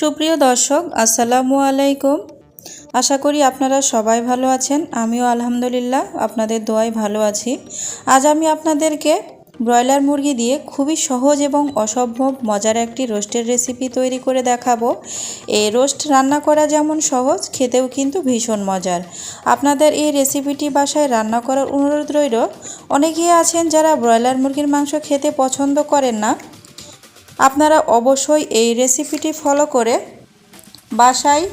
সুপ্রিয় দর্শক, আসসালামু আলাইকুম। আশা করি আপনারা সবাই ভালো আছেন, আমিও আলহামদুলিল্লাহ আপনাদের দোয়ায় ভালো আছি। আজ আমি আপনাদেরকে ব্রয়লার মুরগি দিয়ে খুবই সহজ এবং অসম্ভব মজার একটি রোস্টের রেসিপি তৈরি করে দেখাবো। এই রোস্ট রান্না করা যেমন সহজ, খেতেও কিন্তু ভীষণ মজার। আপনাদের এই রেসিপিটি বাসায় রান্না করার অনুরোধ রইল। অনেকেই আছেন যারা ব্রয়লার মুরগির মাংস খেতে পছন্দ করেন না আপনারা অবশ্যই এই রেসিপিটি ফলো করে বাসায়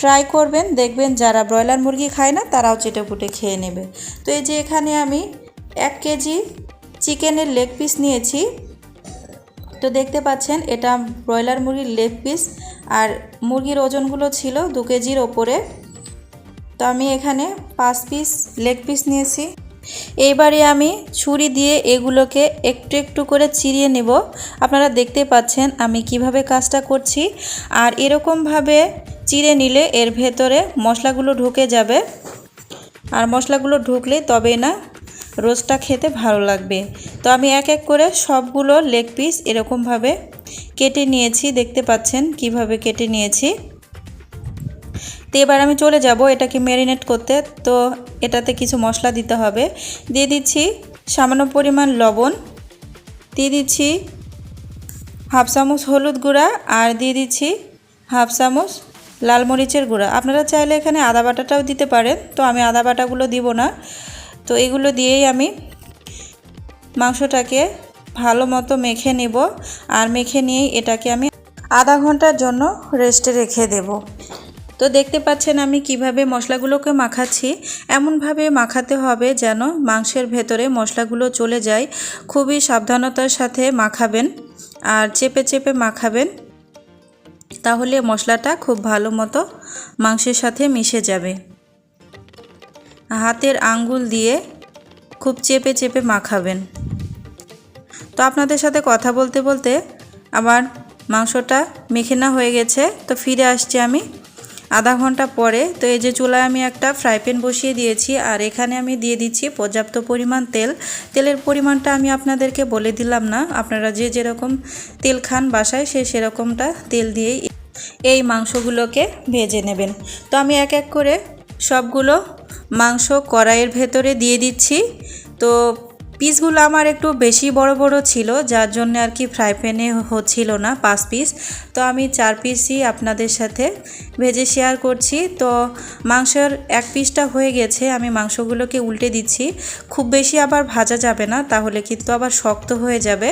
ট্রাই করবেন। দেখবেন যারা ব্রয়লার মুরগি খায় না, তারাও চেটেপুটে খেয়ে নেবে। তো এই যে এখানে আমি এক কেজি চিকেনের লেগ পিস নিয়েছি। তো দেখতে পাচ্ছেন, এটা ব্রয়লার মুরগির লেগ পিস আর মুরগির ওজনগুলো ছিল দু কেজির ওপরে। তো আমি এখানে পাঁচ পিস লেগ পিস নিয়েছি। এইবারে আমি ছুরি দিয়ে এগুলোকে একটু একটু করে চিরিয়ে নেব। আপনারা দেখতে পাচ্ছেন আমি কীভাবে কাজটা করছি। আর এরকমভাবে চিড়ে নিলে এর ভেতরে মশলাগুলো ঢুকে যাবে। আর মশলাগুলো ঢুকলে তবে না রোস্টটা খেতে ভালো লাগবে। তো আমি এক এক করে সবগুলো লেগ পিস এরকমভাবে কেটে নিয়েছি। দেখতে পাচ্ছেন কীভাবে কেটে নিয়েছি। তো এবার আমি চলে যাব এটাকে ম্যারিনেট করতে। তো এটাতে কিছু মশলা দিতে হবে। দিয়ে দিচ্ছি সামান্য পরিমাণ লবণ। দিয়ে দিচ্ছি হাফ চামচ হলুদ গুঁড়া আর দিয়ে দিচ্ছি হাফ চামচ লাল মরিচের গুঁড়া। আপনারা চাইলে এখানে আদা বাটাটাও দিতে পারেন। তো আমি আদা বাটাগুলো দিব না। তো এগুলো দিয়েই আমি মাংসটাকে ভালো মতো মেখে নেব। আর মেখে নিয়েই এটাকে আমি আধা ঘণ্টার জন্য রেস্টে রেখে দেব। তো দেখতে পাচ্ছেন আমি কীভাবে মশলাগুলোকে মাখাচ্ছি। এমনভাবে মাখাতে হবে যেন মাংসের ভেতরে মশলাগুলো চলে যায়। খুবই সাবধানতার সাথে মাখাবেন আর চেপে চেপে মাখাবেন। তাহলে মশলাটা খুব ভালো মতো মাংসের সাথে মিশে যাবে। হাতের আঙ্গুল দিয়ে খুব চেপে চেপে মাখাবেন। তো আপনাদের সাথে কথা বলতে বলতে আমার মাংসটা মেখে না হয়ে গেছে। তো ফিরে আসছি আমি। আধা ঘণ্টা পরে, তো এই যে চুলায় আমি একটা ফ্রাই প্যান বসিয়ে দিয়েছি, আর এখানে আমি দিয়ে দিচ্ছি পর্যাপ্ত পরিমাণ তেল। তেলের পরিমাণটা আমি আপনাদেরকে বলে দিলাম না, আপনারা যে যেরকম তেল খান বাসায়, সে সেরকমটা তেল দিয়েই এই মাংসগুলোকে ভেজে নেবেন। তো আমি এক এক করে সবগুলো মাংস কড়াইয়ের ভেতরে দিয়ে দিচ্ছি। তো পিসগুলো আমার একটু বেশি বড় বড় ছিল, যার জন্য আর কি ফ্রাই প্যানে হচ্ছিল না, পাঁচ পিস তো আমি চার পিসই আপনাদের সাথে ভেজে শেয়ার করছি। তো মাংসের এক পিসটা হয়ে গেছে, আমি মাংসগুলোকে উল্টে দিচ্ছি। খুব বেশি আবার ভাজা যাবে না, তাহলে কিন্তু আবার শক্ত হয়ে যাবে।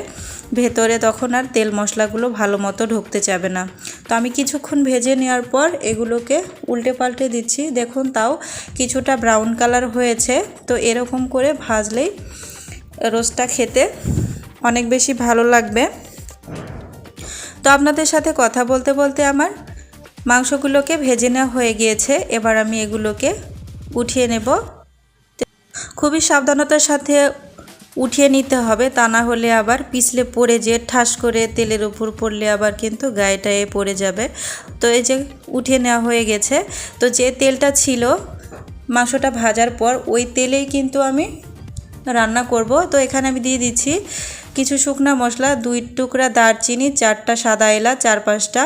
ভেতরে তখন আর তেল মশলাগুলো ভালো মতো ঢুকতে যাবে না। তো আমি কিছুক্ষণ ভেজে নেওয়ার পর এগুলোকে উল্টে পাল্টে দিচ্ছি। দেখুন তাও কিছুটা ব্রাউন কালার হয়েছে। তো এরকম করে ভাজলেই রোস্টটা খেতে অনেক বেশি ভালো লাগবে। তো আপনাদের সাথে কথা বলতে বলতে আমার মাংসগুলোকে ভেজে নেওয়া হয়ে গিয়েছে। এবার আমি এগুলোকে উঠিয়ে নেব। খুবই সাবধানতার সাথে উঠিয়ে নিতে হবে, তা না হলে আবার পিছলে পড়ে যে ঠাস করে তেলের উপর পড়লে আবার কিন্তু গায়েটায় পড়ে যাবে। তো এই যে উঠিয়ে নেওয়া হয়ে গেছে। তো যে তেলটা ছিল মাংসটা ভাজার পর ওই তেলেই কিন্তু আমি রান্না করব। তো এখানে আমি দিয়ে দিচ্ছি কিছু শুকনা মশলা, দুই টুকরা দারচিনি, চারটা সাদা এলা চার পাঁচটা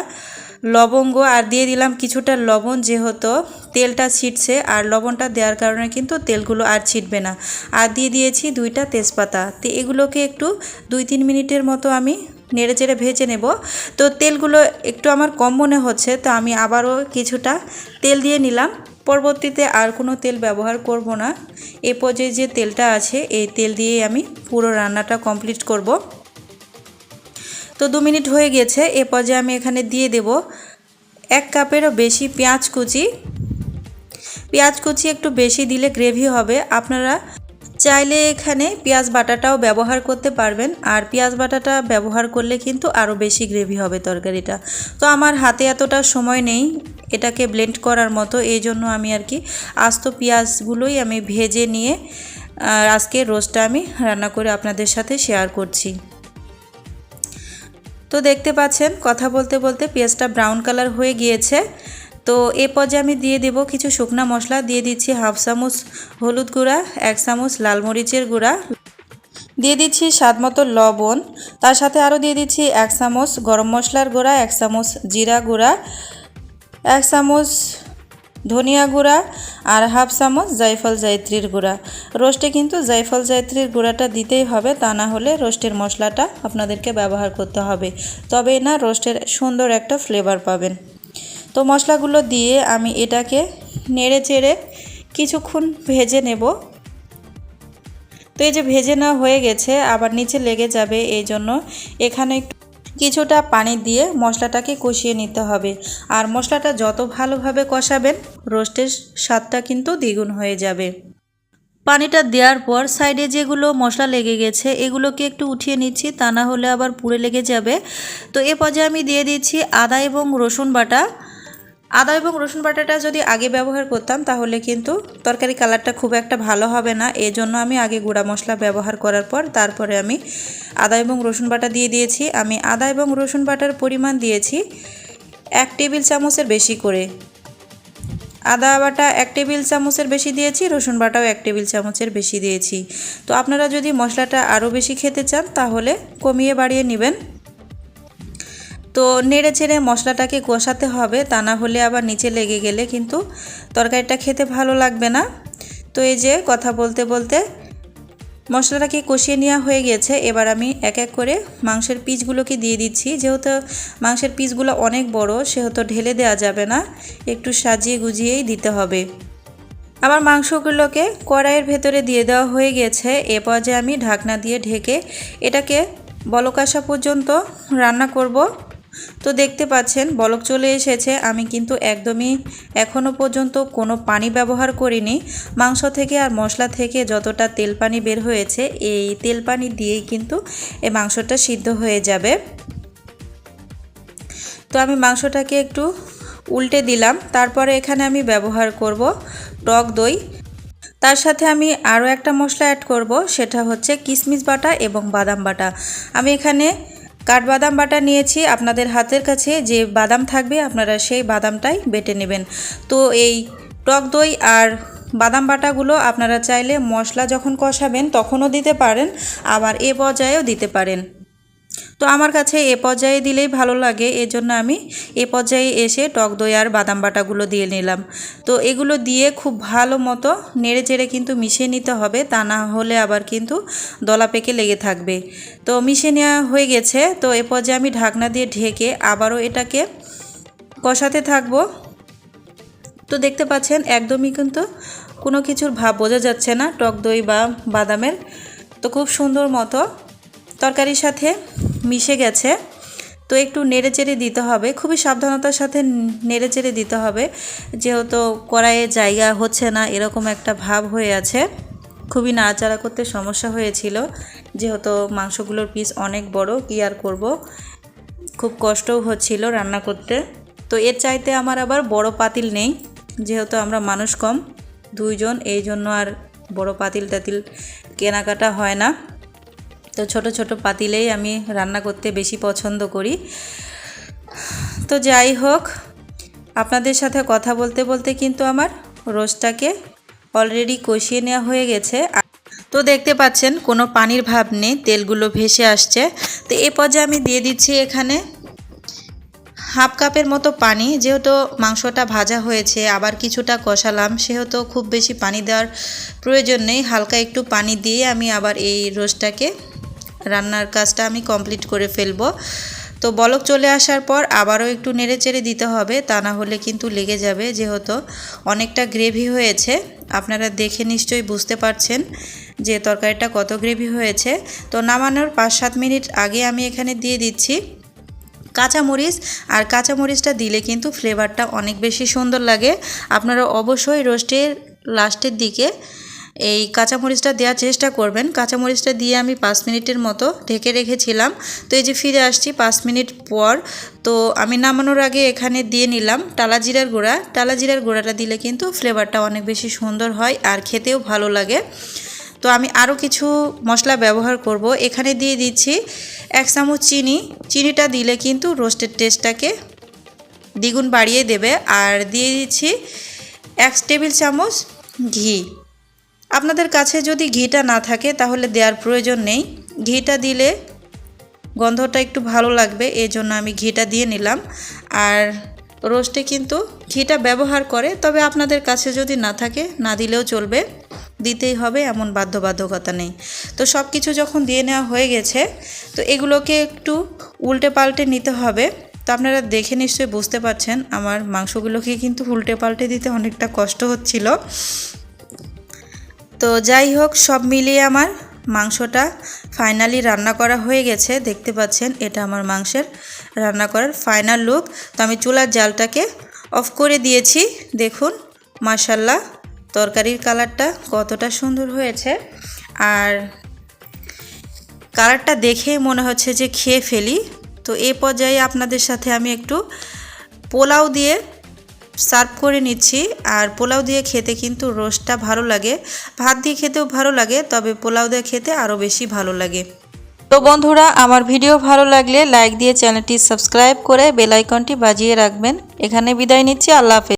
লবঙ্গ আর দিয়ে দিলাম কিছুটা লবণ যেহেতু তেলটা ছিটছে আর লবণটা দেওয়ার কারণে কিন্তু তেলগুলো আর ছিটবে না। আর দিয়ে দিয়েছি দুইটা তেজপাতা। তো এগুলোকে একটু দুই তিন মিনিটের মতো আমি নেড়ে চেড়ে ভেজে নেব। তো তেলগুলো একটু আমার কম মনে হচ্ছে, তো আমি আবারও কিছুটা তেল দিয়ে নিলাম। পরবর্তীতে আর কোনো তেল ব্যবহার করব না। এ পর্যায়ে যে তেলটা আছে, এই তেল দিয়ে আমি পুরো রান্নাটা কমপ্লিট করব। তো দু মিনিট হয়ে গেছে, এ পর্যায়ে আমি এখানে দিয়ে দেব এক কাপেরও বেশি পেঁয়াজ কুচি। পেঁয়াজ কুচি একটু বেশি দিলে গ্রেভি হবে। আপনারা চাইলে এখানে পেঁয়াজ বাটাটাও ব্যবহার করতে পারবেন, আর পেঁয়াজ বাটাটা ব্যবহার করলে কিন্তু আরও বেশি গ্রেভি হবে তরকারিটা। তো আমার হাতে এতটা সময় নেই এটাকে ব্লেন্ড করার মতো। এই জন্য আমি আর কি আস্ত পেঁয়াজগুলোই আমি ভেজে নিয়ে আজকে রোস্টটা আমি রান্না করে আপনাদের সাথে শেয়ার করছি। তো দেখতে পাচ্ছেন, কথা বলতে বলতে পেঁয়াজটা ব্রাউন কালার হয়ে গিয়েছে। তো এ পর্যায়ে আমি দিয়ে দেব কিছু শুকনা মশলা। দিয়ে দিচ্ছি হাফ চামচ হলুদ গুঁড়া, এক চামচ লাল মরিচের গুঁড়া। দিয়ে দিচ্ছি স্বাদ মতো লবণ। তার সাথে আরও দিয়ে দিচ্ছি এক চামচ গরম মশলার গুঁড়া, এক চামচ জিরা গুঁড়া। এক চামচ ধনিয়া গুঁড়া আর হাফ চামচ জায়ফল জায়ত্রীর গুঁড়া। রোস্টে কিন্তু জায়ফল জায়ত্রীর গুঁড়াটা দিতেই হবে, তা না হলে রোস্টের মশলাটা আপনাদেরকে ব্যবহার করতে হবে। তবেই না রোস্টের সুন্দর একটা ফ্লেভার পাবেন। তো মশলাগুলো দিয়ে আমি এটাকে নেড়ে চেড়ে কিছুক্ষণ ভেজে নেব। তো এই যে ভেজে নেওয়া হয়ে গেছে, আবার নিচে লেগে যাবে, এই জন্য এখানে একটু কিছুটা পানি দিয়ে মশলাটাকে কষিয়ে নিতে হবে। আর মশলাটা যত ভালোভাবে কষাবেন, রোস্টের স্বাদটা কিন্তু দ্বিগুণ হয়ে যাবে। পানিটা দেওয়ার পর সাইডে যেগুলো মশলা লেগে গেছে, এগুলোকে একটু উঠিয়ে নিচ্ছি, তা না হলে আবার পুড়ে লেগে যাবে। তো এ পর্যায়ে আমি দিয়ে দিচ্ছি আদা এবং রসুন বাটা। আদা এবং রসুন বাটাটা যদি আগে ব্যবহার করতাম, তাহলে কিন্তু তরকারি কালারটা খুব একটা ভালো হবে না। এই জন্য আমি আগে গুঁড়া মশলা ব্যবহার করার পর তারপরে আমি আদা এবং রসুন বাটা দিয়ে দিয়েছি। আমি আদা এবং রসুন বাটার পরিমাণ দিয়েছি এক টেবিল চামচের বেশি করে। আদা বাটা এক টেবিল চামচের বেশি দিয়েছি, রসুন বাটাও এক টেবিল চামচের বেশি দিয়েছি। তো আপনারা যদি মশলাটা আরও বেশি খেতে চান, তাহলে কমিয়ে বাড়িয়ে নেবেন। তো নেড়ে চেড়ে মশলাটাকে কষাতে হবে, তা না হলে আবার নিচে লেগে গেলে কিন্তু তরকারিটা খেতে ভালো লাগবে না। তো এই যে কথা বলতে বলতে মশলাটাকে কষিয়ে নেওয়া হয়ে গেছে। এবার আমি এক এক করে মাংসের পিসগুলোকে দিয়ে দিচ্ছি। যেহেতু মাংসের পিসগুলো অনেক বড়, সেহেতু ঢেলে দেওয়া যাবে না। একটু সাজিয়ে গুজিয়েই দিতে হবে। আবার মাংসগুলোকে কড়াইয়ের ভেতরে দিয়ে দেওয়া হয়ে গেছে। এ পর্যায়ে আমি ঢাকনা দিয়ে ঢেকে এটাকে বলক আসা পর্যন্ত রান্না করব। তো দেখতে পাচ্ছেন, বলক চলে এসেছে। আমি কিন্তু একদমই এখনও পর্যন্ত কোনো পানি ব্যবহার করিনি। মাংস থেকে আর মশলা থেকে যতটা তেল পানি বের হয়েছে, এই তেল পানি দিয়েই কিন্তু এই মাংসটা সিদ্ধ হয়ে যাবে। তো আমি মাংসটাকে একটু উল্টে দিলাম। তারপরে এখানে আমি ব্যবহার করব টক দই। তার সাথে আমি আরও একটা মশলা অ্যাড করব, সেটা হচ্ছে কিশমিশ বাটা এবং বাদাম বাটা। আমি এখানে কাঠবাদাম বাটা নিয়েছি। আপনাদের হাতের কাছে যে বাদাম থাকবে, আপনারা সেই বাদামটাই বেটে নেবেন। তো এই টক দই আর বাদাম বাটাগুলো আপনারা চাইলে মশলা যখন কষাবেন, তখনও দিতে পারেন, আবার এ পর্যায়েও দিতে পারেন। তো আমার কাছে এ পর্যায়ে দিলেই ভালো লাগে, এজন্য আমি এ পর্যায়ে এসে টক দই আর বাদাম বাটাগুলো দিয়ে নিলাম। তো এগুলো দিয়ে খুব ভালো মতো নেড়ে চেড়ে কিন্তু মিশিয়ে নিতে হবে, তা না হলে আবার কিন্তু দলা পেকে লেগে থাকবে। তো মিশিয়ে নেওয়া হয়ে গেছে, তো এ পর্যায়ে আমি ঢাকনা দিয়ে ঢেকে আবারও এটাকে কষাতে থাকব। তো দেখতে পাচ্ছেন, একদমই কিন্তু কোনো কিছুর ভাব বোঝা যাচ্ছে না, টক দই বা বাদামের। তো খুব সুন্দর মতো তরকারির সাথে মিশে গেছে। তো একটু নেড়ে চেড়ে দিতে হবে। খুবই সাবধানতার সাথে নেড়ে চেড়ে দিতে হবে। যেহেতু কড়াইয়ে জায়গা হচ্ছে না, এরকম একটা ভাব হয়ে আছে। খুবই নাড়াচাড়া করতে সমস্যা হয়েছিল। যেহেতু মাংসগুলোর পিস অনেক বড়, কি আর করব? খুব কষ্টও হচ্ছিল রান্না করতে। তো এর চাইতে আমার আবার বড় পাতিল নেই। যেহেতু আমরা মানুষ কম, দুইজন, এই জন্য আর বড় পাতিল টাতিল কেনাকাটা হয় না। তো ছোট ছোট পাতিলেই আমি রান্না করতে বেশি পছন্দ করি। তো যাই হোক, আপনাদের সাথে কথা বলতে বলতে কিন্তু আমার রোস্টটাকে অলরেডি কষিয়ে নেওয়া হয়ে গেছে। তো দেখতে পাচ্ছেন, কোনো পানির ভাব নেই, তেলগুলো ভেসে আসছে। তো এ পর্যায়ে আমি দিয়ে দিচ্ছি এখানে হাফ কাপের মতো পানি, যেহেতু মাংসটা ভাজা হয়েছে, আবার কিছুটা কষালাম, সেহেতু খুব বেশি পানি দেওয়ার প্রয়োজন নেই। হালকা একটু পানি দিয়ে আমি আবার এই রোস্টটাকে রান্নার কাজটা আমি কমপ্লিট করে ফেলব। তো বলক চলে আসার পর আবারও একটু নেড়ে চেড়ে দিতে হবে, তা না হলে কিন্তু লেগে যাবে যেহেতু অনেকটা গ্রেভি হয়েছে। আপনারা দেখে নিশ্চয়ই বুঝতে পারছেন যে তরকারিটা কত গ্রেভি হয়েছে। তো নামানোর পাঁচ সাত মিনিট আগে আমি এখানে দিয়ে দিচ্ছি কাঁচামরিচ, আর কাঁচামরিচটা দিলে কিন্তু ফ্লেভারটা অনেক বেশি সুন্দর লাগে। আপনারা অবশ্যই রোস্টের লাস্টের দিকে এই কাঁচামরিচটা দেওয়ার চেষ্টা করবেন। কাঁচামরিচটা দিয়ে আমি পাঁচ মিনিটের মতো ঢেকে রেখেছিলাম। তো এই যে ফিরে আসছি পাঁচ মিনিট পর। তো আমি নামানোর আগে এখানে দিয়ে নিলাম টালা জিরার গুঁড়া। টালা জিরার গুঁড়াটা দিলে কিন্তু ফ্লেভারটা অনেক বেশি সুন্দর হয় আর খেতেও ভালো লাগে। তো আমি আরও কিছু মশলা ব্যবহার করব। এখানে দিয়ে দিচ্ছি এক চামচ চিনি। চিনিটা দিলে কিন্তু রোস্টের টেস্টটাকে দ্বিগুণ বাড়িয়ে দেবে। আর দিয়ে দিচ্ছি এক টেবিল চামচ ঘি। আপনাদের কাছে যদি ঘিটা না থাকে, তাহলে দেওয়ার প্রয়োজন নেই। ঘিটা দিলে গন্ধটা একটু ভালো লাগবে এই জন্য আমি ঘিটা দিয়ে নিলাম। আর রোস্টে কিন্তু ঘিটা ব্যবহার করে, তবে আপনাদের কাছে যদি না থাকে, না দিলেও চলবে। দিতেই হবে, এমন বাধ্যবাধকতা নেই। তো সব কিছু যখন দিয়ে নেওয়া হয়ে গেছে, তো এগুলোকে একটু উল্টে পাল্টে নিতে হবে। তো আপনারা দেখে নিশ্চয়ই বুঝতে পারছেন, আমার মাংসগুলোকে কিন্তু উল্টে পাল্টে দিতে অনেকটা কষ্ট হচ্ছিল। তো যাই হোক, সব মিলিয়ে আমার মাংসটা ফাইনালি রান্না করা হয়ে গেছে। দেখতে পাচ্ছেন, এটা আমার মাংসের রান্না করার ফাইনাল লুক তো আমি চুলার জালটাকে অফ করে দিয়েছি। দেখুন মার্শাল্লাহ তরকারির কালারটা কতটা সুন্দর হয়েছে। আর কালারটা দেখে মনে হচ্ছে যে খেয়ে ফেলি। তো এ পর্যায়ে আপনাদের সাথে আমি একটু পোলাও দিয়ে সার্ভ করে নিচ্ছি। আর পোলাও দিয়ে খেতে কিন্তু রোস্টটা ভালো লাগে। ভাত দিয়ে খেতেও ভালো লাগে, তবে পোলাও দিয়ে খেতে আরও বেশি ভালো লাগে। তো বন্ধুরা, আমার ভিডিও ভালো লাগলে লাইক দিয়ে চ্যানেলটি সাবস্ক্রাইব করে বেলাইকনটি বাজিয়ে রাখবেন। এখানে বিদায় নিচ্ছি, আল্লাহ হাফেজ।